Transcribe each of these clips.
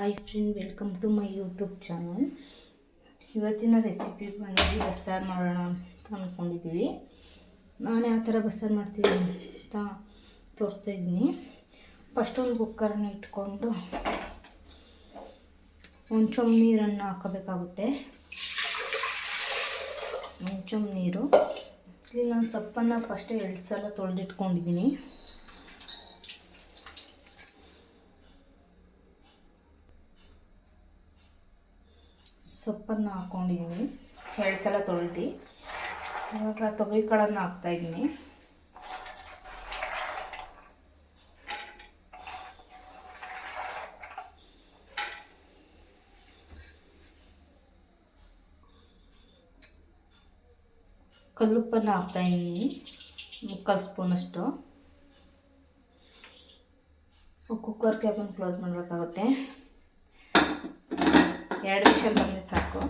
Hi friend welcome to my YouTube channel ಇವತ್ತಿನ recipe ಬಂದು ಬಸ್ಸಾರು ಮಾಡೋಣ ಅಂತ ಅಂದ್ಕೊಂಡಿದ್ದೀವಿ ನಾನು ಯಾವ ಥರ ಬಸ್ಸಾರು ಮಾಡ್ತೀನಿ ಅಂತ ತೋರಿಸ್ತಾ ಇದ್ದೀನಿ. ಫಸ್ಟ್ ಒಂದು ಕುಕ್ಕರನ್ನು ಇಟ್ಕೊಂಡು ಒಂದು ನೀರನ್ನು ಹಾಕಬೇಕಾಗುತ್ತೆ. ಒಂದು ನೀರು. ಇಲ್ಲಿ ನಾನು ಸೊಪ್ಪನ್ನು ಫಸ್ಟೇ ಎರಡು ಸಲ ತೊಳೆದಿಟ್ಕೊಂಡಿದ್ದೀನಿ ಸೊಪ್ಪನ್ನು ಹಾಕ್ಕೊಂಡಿದ್ದೀನಿ ಎರಡು ಸಲ ತೊಳೆದು ಇವಾಗ ತೊಗರಿ ಕಾಳನ್ನು ಹಾಕ್ತಾಯಿದ್ದೀನಿ ಕಲ್ಲುಪ್ಪನ್ನು ಹಾಕ್ತಾಯಿದ್ದೀನಿ ಮುಕ್ಕಾಲು ಸ್ಪೂನಷ್ಟು ಕುಕ್ಕರ್ ಕ್ಯಾಪನ್ನು ಕ್ಲೋಸ್ ಮಾಡಬೇಕಾಗುತ್ತೆ ಎರಡು ವಿಷಲ್ ಬಂದರೆ ಸಾಕು.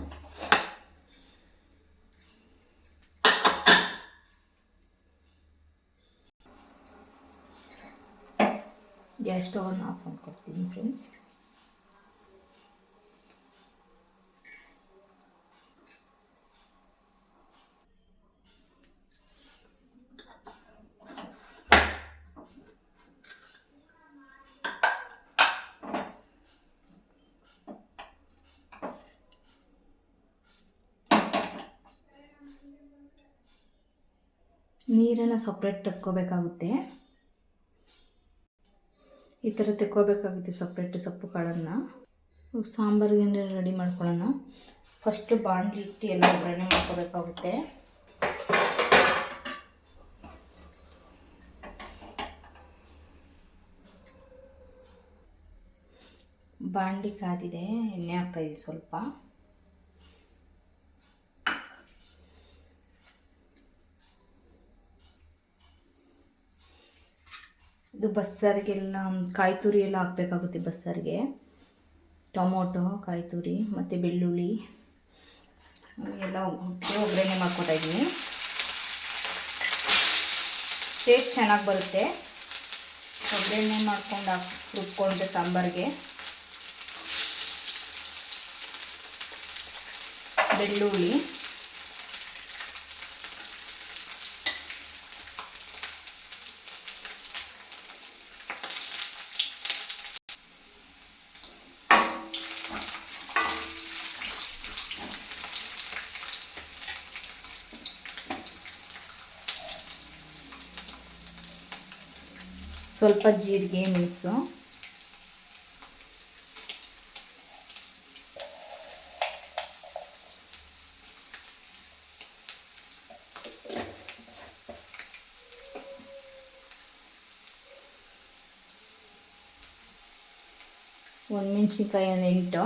ಗ್ಯಾಸ್ ಸ್ಟವನ್ನು ಆಫ್ ಮಾಡ್ಕೊಡ್ತೀನಿ ಫ್ರೆಂಡ್ಸ್. ನೀರನ್ನು ಸಪ್ರೇಟ್ ತಕ್ಕೋಬೇಕಾಗುತ್ತೆ. ಈ ಥರ ತೆಕ್ಕೋಬೇಕಾಗುತ್ತೆ ಸಪ್ರೇಟ್ ಸೊಪ್ಪು ಕಾಳನ್ನು. ಸಾಂಬಾರಿಗೆ ರೆಡಿ ಮಾಡ್ಕೊಳ್ಳೋಣ. ಫಸ್ಟು ಬಾಂಡ್ಲಿ ಇಟ್ಟು ಎಲ್ಲ ಒಗ್ಗರಣೆ ಮಾಡ್ಕೋಬೇಕಾಗುತ್ತೆ. ಬಾಂಡಿ ಕಾದಿದೆ, ಎಣ್ಣೆ ಹಾಕ್ತಾಯಿದೆ ಸ್ವಲ್ಪ. ಇದು ಬಸ್ಸಾರಿಗೆಲ್ಲ ಕಾಯಿ ತುರಿ ಎಲ್ಲ ಹಾಕಬೇಕಾಗುತ್ತೆ ಬಸ್ಸಾರಿಗೆ. ಟೊಮೊಟೊ ಕಾಯಿ ತುರಿ ಮತ್ತು ಬೆಳ್ಳುಳ್ಳಿ ಎಲ್ಲ ಒಗ್ಗರಣೆ ಮಾಡ್ಕೊತಾ ಇದ್ದೀನಿ. ಟೇಸ್ಟ್ ಚೆನ್ನಾಗಿ ಬರುತ್ತೆ. ಒಗ್ಗರಣೆ ಮಾಡ್ಕೊಂಡು ಹಾಕಿ, ರುಬ್ಕೊಂಡ್ರೆ ಸಾಂಬಾರಿಗೆ. ಬೆಳ್ಳುಳ್ಳಿ. ಸ್ವಲ್ಪ ಜೀರಿಗೆ ಮೆಣಸು. ಒಂದು ಮೆಣಸಿನ್ಕಾಯಿ ಒಂದು ಎಂಟು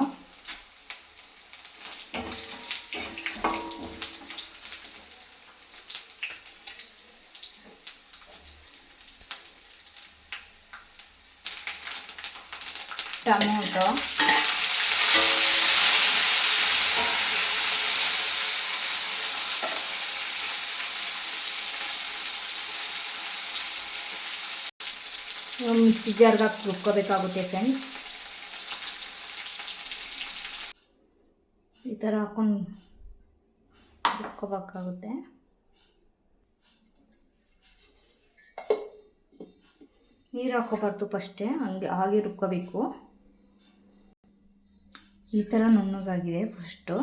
ಟೊಮೊಟೊ ಮಿಕ್ಸಿ ಜಾರ್ಗೆ ಹಾಕಿ ರುಬ್ಕೋಬೇಕಾಗುತ್ತೆ ಫ್ರೆಂಡ್ಸ್ ಈ ಥರ ಹಾಕೊಂಡು ರುಬ್ಕೋಬೇಕಾಗುತ್ತೆ ನೀರು ಹಾಕೋಬಾರ್ದು ಫಸ್ಟೇ ಹಂಗೆ ಹಾಗೆ ರುಬ್ಕೋಬೇಕು ಈ ಥರ ನುಣ್ಣಗಾಗಿದೆ ಫಸ್ಟು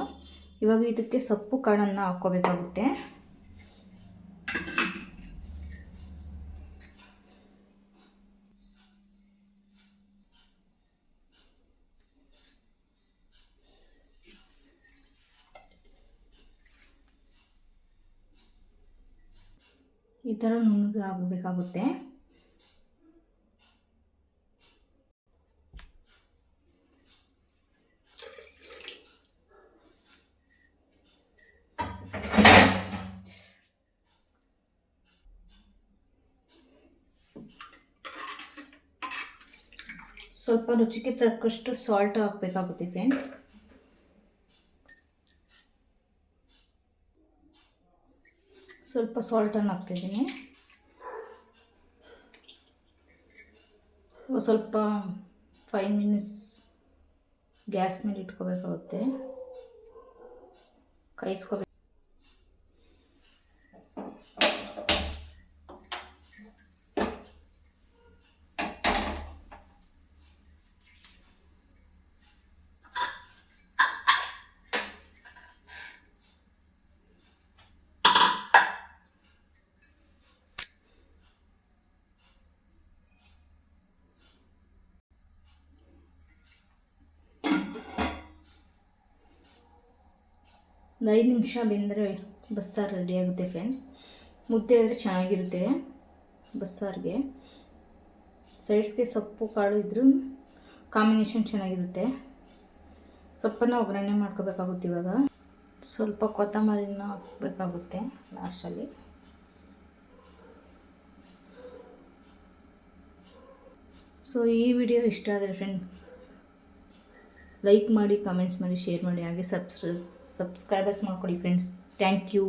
ಇವಾಗ ಇದಕ್ಕೆ ಸೊಪ್ಪು ಕಾಳನ್ನು ಹಾಕ್ಕೋಬೇಕಾಗುತ್ತೆ. ಈ ಥರ ನುಣ್ಣಗೆ ಆಗಬೇಕಾಗುತ್ತೆ ಸ್ವಲ್ಪ ರುಚಿಗೆ ತಕ್ಕಷ್ಟು ಸಾಲ್ಟ್ ಹಾಕಬೇಕಾಗುತ್ತೆ ಫ್ರೆಂಡ್ಸ್ ಸ್ವಲ್ಪ ಸಾಲ್ಟನ್ನು ಹಾಕ್ತಿದ್ದೀನಿ ಸ್ವಲ್ಪ ಫೈವ್ ಮಿನಿಟ್ಸ್ ಗ್ಯಾಸ್ ಮೇಲೆ ಇಟ್ಕೋಬೇಕಾಗುತ್ತೆ ಕಾಯಿಸ್ಕೋಬೇಕು ಒಂದು ಐದು ನಿಮಿಷ ಬೆಂದರೆ ಬಸ್ಸಾರು ರೆಡಿ ಆಗುತ್ತೆ ಫ್ರೆಂಡ್ಸ್ ಮುದ್ದೆ ಆದರೆ ಚೆನ್ನಾಗಿರುತ್ತೆ ಬಸ್ಸಾರಿಗೆ. ಸೈಡ್ಸ್ಗೆ ಸೊಪ್ಪು, ಕಾಳು ಇದ್ರೂ ಕಾಂಬಿನೇಷನ್ ಚೆನ್ನಾಗಿರುತ್ತೆ. ಸೊಪ್ಪನ್ನು ಒಗ್ಗರಣೆ ಮಾಡ್ಕೋಬೇಕಾಗುತ್ತೆ ಇವಾಗ. ಸ್ವಲ್ಪ ಕೊತ್ತಂಬರಿನ ಹಾಕಬೇಕಾಗುತ್ತೆ ಲಾಸ್ಟಲ್ಲಿ ಸೊ ಈ ವಿಡಿಯೋ ಇಷ್ಟ ಆದರೆ ಫ್ರೆಂಡ್ ಲೈಕ್ ಮಾಡಿ ಕಮೆಂಟ್ಸ್ ಮಾಡಿ ಶೇರ್ ಮಾಡಿ, ಹಾಗೆ ಸಬ್ಸ್ಕ್ರೈಬ್ ಸಬ್ಸ್ಕ್ರೈಬರ್ಸ್ ಮಾಡ್ಕೊಳ್ಳಿ ಫ್ರೆಂಡ್ಸ್ ಥ್ಯಾಂಕ್ ಯು